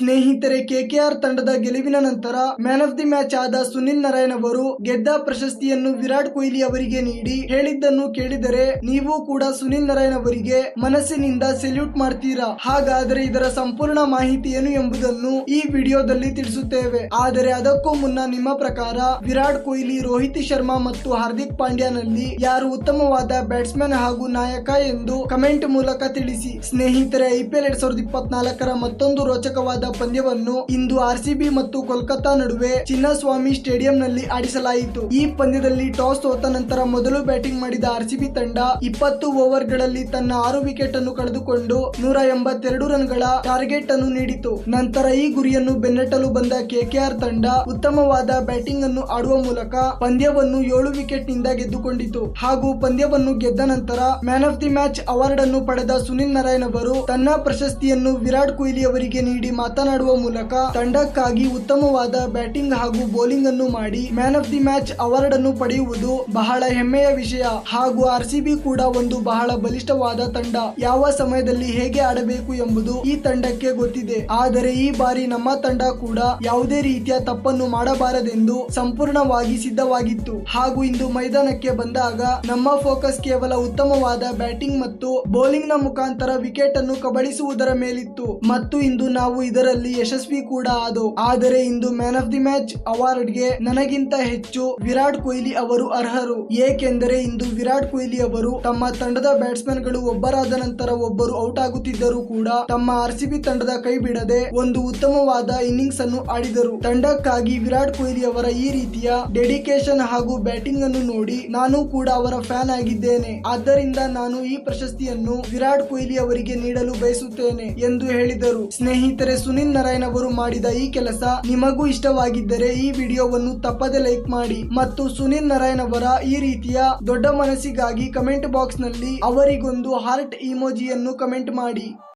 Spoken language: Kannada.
ಸ್ನೇಹಿತರೆ ಕೆಕೆಆರ್ ತಂಡದ ಗೆಲುವಿನ ನಂತರ ಮ್ಯಾನ್ ಆಫ್ ದಿ ಮ್ಯಾಚ್ ಆದ ಸುನಿಲ್ ನಾರಾಯಣ್ ಅವರು ಗೆದ್ದ ಪ್ರಶಸ್ತಿಯನ್ನು ವಿರಾಟ್ ಕೊಹ್ಲಿ ಅವರಿಗೆ ನೀಡಿ ಹೇಳಿದ್ದನ್ನು ಕೇಳಿದರೆ ನೀವು ಕೂಡ ಸುನಿಲ್ ನಾರಾಯಣ್ ಅವರಿಗೆ ಮನಸ್ಸಿನಿಂದ ಸೆಲ್ಯೂಟ್ ಮಾಡ್ತೀರಾ? ಹಾಗಾದರೆ ಇದರ ಸಂಪೂರ್ಣ ಮಾಹಿತಿ ಏನು ಎಂಬುದನ್ನು ಈ ವಿಡಿಯೋದಲ್ಲಿ ತಿಳಿಸುತ್ತೇವೆ. ಆದರೆ ಅದಕ್ಕೂ ಮುನ್ನ ನಿಮ್ಮ ಪ್ರಕಾರ ವಿರಾಟ್ ಕೊಹ್ಲಿ, ರೋಹಿತ್ ಶರ್ಮಾ ಮತ್ತು ಹಾರ್ದಿಕ್ ಪಾಂಡ್ಯನಲ್ಲಿ ಯಾರು ಉತ್ತಮವಾದ ಬ್ಯಾಟ್ಸ್ಮನ್ ಹಾಗೂ ನಾಯಕ ಎಂದು ಕಮೆಂಟ್ ಮೂಲಕ ತಿಳಿಸಿ. ಸ್ನೇಹಿತರೆ ಐಪಿಎಲ್ ಎರಡ್ ಸಾವಿರದ ಇಪ್ಪತ್ನಾಲ್ಕರ ಮತ್ತೊಂದು ರೋಚಕವಾದ ಪಂದ್ಯವನ್ನು ಇಂದು ಆರ್ಸಿಬಿ ಮತ್ತು ಕೋಲ್ಕತ್ತಾ ನಡುವೆ ಚಿನ್ನಸ್ವಾಮಿ ಸ್ಟೇಡಿಯಂನಲ್ಲಿ ಆಡಿಸಲಾಯಿತು. ಈ ಪಂದ್ಯದಲ್ಲಿ ಟಾಸ್ ಸೋತ ನಂತರ ಮೊದಲು ಬ್ಯಾಟಿಂಗ್ ಮಾಡಿದ ಆರ್ಸಿಬಿ ತಂಡ ಇಪ್ಪತ್ತು ಓವರ್ಗಳಲ್ಲಿ ತನ್ನ ಆರು ವಿಕೆಟ್ ಅನ್ನು ಕಳೆದುಕೊಂಡು ನೂರ ಎಂಬತ್ತೆರಡು ರನ್ಗಳ ಟಾರ್ಗೆಟ್ ಅನ್ನು ನೀಡಿತು. ನಂತರ ಈ ಗುರಿಯನ್ನು ಬೆನ್ನಟ್ಟಲು ಬಂದ ಕೆಕೆಆರ್ ತಂಡ ಉತ್ತಮವಾದ ಬ್ಯಾಟಿಂಗ್ ಅನ್ನು ಆಡುವ ಮೂಲಕ ಪಂದ್ಯವನ್ನು ಏಳು ವಿಕೆಟ್ನಿಂದ ಗೆದ್ದುಕೊಂಡಿತು. ಹಾಗೂ ಪಂದ್ಯವನ್ನು ಗೆದ್ದ ನಂತರ man of the match award ಅನ್ನು ಪಡೆದ ಸುನಿಲ್ ನಾರಾಯಣ್ ಅವರು ತನ್ನ ಪ್ರಶಸ್ತಿಯನ್ನು ವಿರಾಟ್ ಕೊಹ್ಲಿ ಅವರಿಗೆ ನೀಡಿ ಮಾತನಾಡುವ ಮೂಲಕ ತಂಡಕ್ಕಾಗಿ ಉತ್ತಮವಾದ ಬ್ಯಾಟಿಂಗ್ ಹಾಗೂ ಬೌಲಿಂಗ್ ಅನ್ನು ಮಾಡಿ man of the match award ಅನ್ನು ಪಡೆಯುವುದು ಬಹಳ ಹೆಮ್ಮೆಯ ವಿಷಯ. ಹಾಗೂ ಆರ್ಸಿಬಿ ಕೂಡ ಒಂದು ಬಹಳ ಬಲಿಷ್ಠವಾದ ತಂಡ. ಯಾವ ಸಮಯದಲ್ಲಿ ಹೇಗೆ ಆಡಬೇಕು ಎಂಬುದು ಈ ತಂಡಕ್ಕೆ ಗೊತ್ತಿದೆ. ಆದರೆ ಈ ಬಾರಿ ನಮ್ಮ ತಂಡ ಕೂಡ ಯಾವುದೇ ರೀತಿಯ ತಪ್ಪನ್ನು ಮಾಡಬಾರದೆಂದು ಸಂಪೂರ್ಣವಾಗಿ ಸಿದ್ಧವಾಗಿತ್ತು. ಹಾಗೂ ಇಂದು ಮೈದಾನಕ್ಕೆ ಬಂದಾಗ ನಮ್ಮ ಫೋಕಸ್ ಕೇವಲ ಉತ್ತಮವಾದ ಬ್ಯಾಟಿಂಗ್ ಮತ್ತು ಬೌಲಿಂಗ್ನ ಮುಖಾಂತರ ವಿಕೆಟ್ ಅನ್ನು ಕಬಳಿಸುವುದರ ಮೇಲಿತ್ತು. ಮತ್ತು ಇಂದು ನಾವು ಇದರಲ್ಲಿ ಯಶಸ್ವಿ ಕೂಡ ಆದವು. ಆದರೆ ಇಂದು ಮ್ಯಾನ್ ಆಫ್ ದಿ ಮ್ಯಾಚ್ ಅವಾರ್ಡ್ಗೆ ನನಗಿಂತ ಹೆಚ್ಚು ವಿರಾಟ್ ಕೊಹ್ಲಿ ಅವರು ಅರ್ಹರು. ಏಕೆಂದರೆ ಇಂದು ವಿರಾಟ್ ಕೊಹ್ಲಿ ಅವರು ತಮ್ಮ ತಂಡದ ಬ್ಯಾಟ್ಸ್ಮನ್ಗಳು ಒಬ್ಬರಾದ ನಂತರ ಒಬ್ಬರು ಔಟ್ ಆಗುತ್ತಿದ್ದರೂ ಕೂಡ ತಮ್ಮ ಆರ್ಸಿಬಿ ತಂಡದ ಕೈ ಬಿಡದೆ ಒಂದು ಉತ್ತಮವಾದ ಇನ್ನಿಂಗ್ಸ್ ಅನ್ನು ಆಡಿದರು. ತಂಡಕ್ಕಾಗಿ ವಿರಾಟ್ ಕೊಹ್ಲಿ ಅವರ ಈ ರೀತಿಯ ಡೆಡಿಕೇಶನ್ ಹಾಗೂ ಬ್ಯಾಟಿಂಗ್ ಅನ್ನು ನೋಡಿ ನಾನು ಕೂಡ ಅವರ ಫ್ಯಾನ್ ಆಗಿದ್ದೇನೆ. ಆದ್ದರಿಂದ ನಾನು ಈ ಪ್ರಶಸ್ತಿಯನ್ನು ವಿರಾಟ್ ಕೊಹ್ಲಿ ಅವರಿಗೆ ನೀಡಲು ಬಯಸುತ್ತೇನೆ ಎಂದು ಹೇಳಿದರು. ಸ್ನೇಹಿತರೆ ಸುನಿಲ್ ನಾರಾಯಣ್ ಅವರು ಮಾಡಿದ ಈ ಕೆಲಸ ನಿಮಗೂ ಇಷ್ಟವಾಗಿದ್ದರೆ ಈ ವಿಡಿಯೋವನ್ನು ತಪ್ಪದೆ ಲೈಕ್ ಮಾಡಿ ಮತ್ತು ಸುನಿಲ್ ನಾರಾಯಣ್ ಅವರ ಈ ರೀತಿಯ ದೊಡ್ಡ ಮನಸ್ಸಿಗಾಗಿ ಕಮೆಂಟ್ ಬಾಕ್ಸ್ನಲ್ಲಿ ಅವರಿಗೊಂದು ಹಾರ್ಟ್ ಇಮೋಜಿಯನ್ನು ಕಮೆಂಟ್ ಮಾಡಿ.